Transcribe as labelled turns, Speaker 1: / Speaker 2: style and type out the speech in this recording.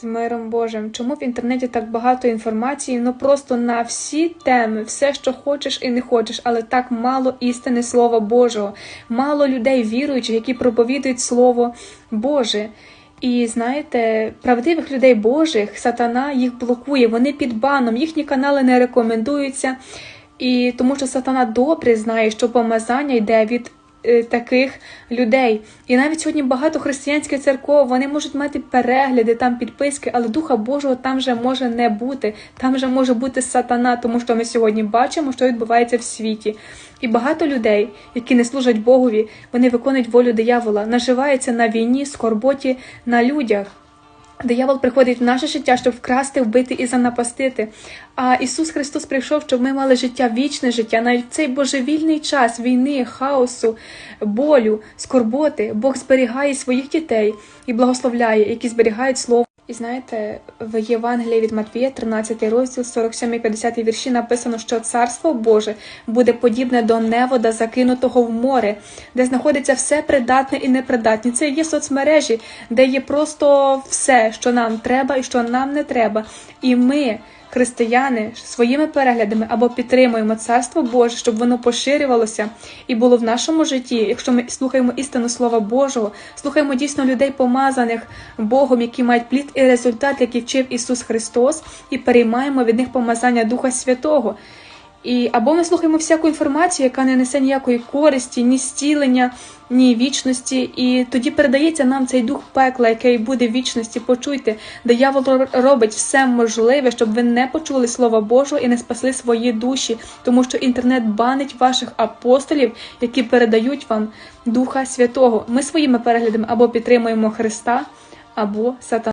Speaker 1: З миром Божим, чому в інтернеті так багато інформації? Ну просто на всі теми, все, що хочеш і не хочеш, але так мало істини Слова Божого, мало людей віруючих, які проповідують Слово Боже. І знаєте, правдивих людей Божих сатана їх блокує, вони під баном, їхні канали не рекомендуються. І тому що сатана добре знає, що помазання йде від таких людей. І навіть сьогодні багато християнських церков вони можуть мати перегляди, там підписки, але Духа Божого там вже може не бути. Там вже може бути сатана, тому що ми сьогодні бачимо, що відбувається в світі. І багато людей, які не служать Богові, вони виконують волю диявола, наживаються на війні, скорботі, на людях. Диявол приходить в наше життя, щоб вкрасти, вбити і занапастити. А Ісус Христос прийшов, щоб ми мали життя, вічне життя, навіть в цей божевільний час війни, хаосу, болю, скорботи. Бог зберігає своїх дітей і благословляє, які зберігають слово. І знаєте, в Євангелії від Матвія, 13 розділ, 47-50 вірші написано, що царство Боже буде подібне до невода, закинутого в море, де знаходиться все придатне і непридатне. Це є соцмережі, де є просто все, що нам треба і що нам не треба. І ми, християни, своїми переглядами або підтримуємо царство Боже, щоб воно поширювалося і було в нашому житті. Якщо ми слухаємо істину Слова Божого, слухаємо дійсно людей, помазаних Богом, які мають плід і результат, який вчив Ісус Христос, і переймаємо від них помазання Духа Святого. І або ми слухаємо всяку інформацію, яка не несе ніякої користі, ні зцілення, ні вічності, і тоді передається нам цей дух пекла, який буде в вічності. Почуйте, диявол ро- робить все можливе, щоб ви не почули слова Божого і не спасли свої душі, тому що інтернет банить ваших апостолів, які передають вам Духа Святого. Ми своїми переглядами або підтримуємо Христа, або Сатана.